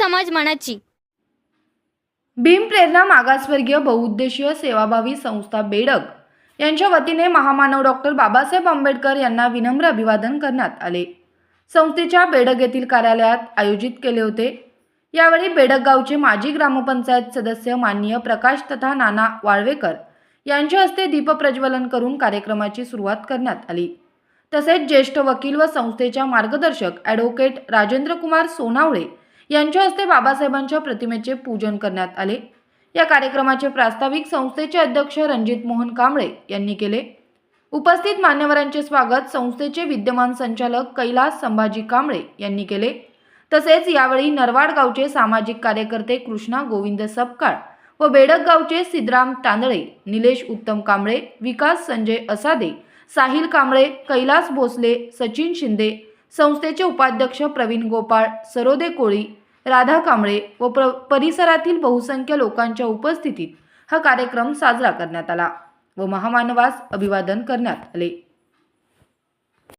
मानाची. भीम प्रेरणा मागासवर्गीय बहुउद्देशीय सेवाभावी संस्था बेडक यांच्या वतीने महामानव डॉक्टर बाबासाहेब आंबेडकर यांना विनम्र अभिवादन करण्यात आले. संस्थेच्या बेडग येथील कार्यालयात आयोजित केले होते. यावेळी बेडग गावचे माजी ग्रामपंचायत सदस्य माननीय प्रकाश तथा नाना वाळवेकर यांच्या हस्ते दीपप्रज्वलन करून कार्यक्रमाची सुरुवात करण्यात आली. तसेच ज्येष्ठ वकील व संस्थेच्या मार्गदर्शक ॲडव्होकेट राजेंद्र कुमार सोनावळे यांच्या हस्ते बाबासाहेबांच्या प्रतिमेचे पूजन करण्यात आले. या कार्यक्रमाचे प्रास्ताविक संस्थेचे अध्यक्ष रणजित मोहन कांबळे यांनी केले. उपस्थित मान्यवरांचे स्वागत संस्थेचे विद्यमान संचालक कैलास संभाजी कांबळे यांनी केले. तसेच यावेळी नरवाड गावचे सामाजिक कार्यकर्ते कृष्णा गोविंद सपकाळ व बेडक गावचे सिद्धराम तांदळे निलेश उत्तम कांबळे विकास संजय असादे साहिल कांबळे कैलास भोसले सचिन शिंदे संस्थेचे उपाध्यक्ष प्रवीण गोपाळ सरोदे कोळी राधा कांबळे व प्र परिसरातील बहुसंख्य लोकांच्या उपस्थितीत हा कार्यक्रम साजरा करण्यात आला व महामानवास अभिवादन करण्यात आले.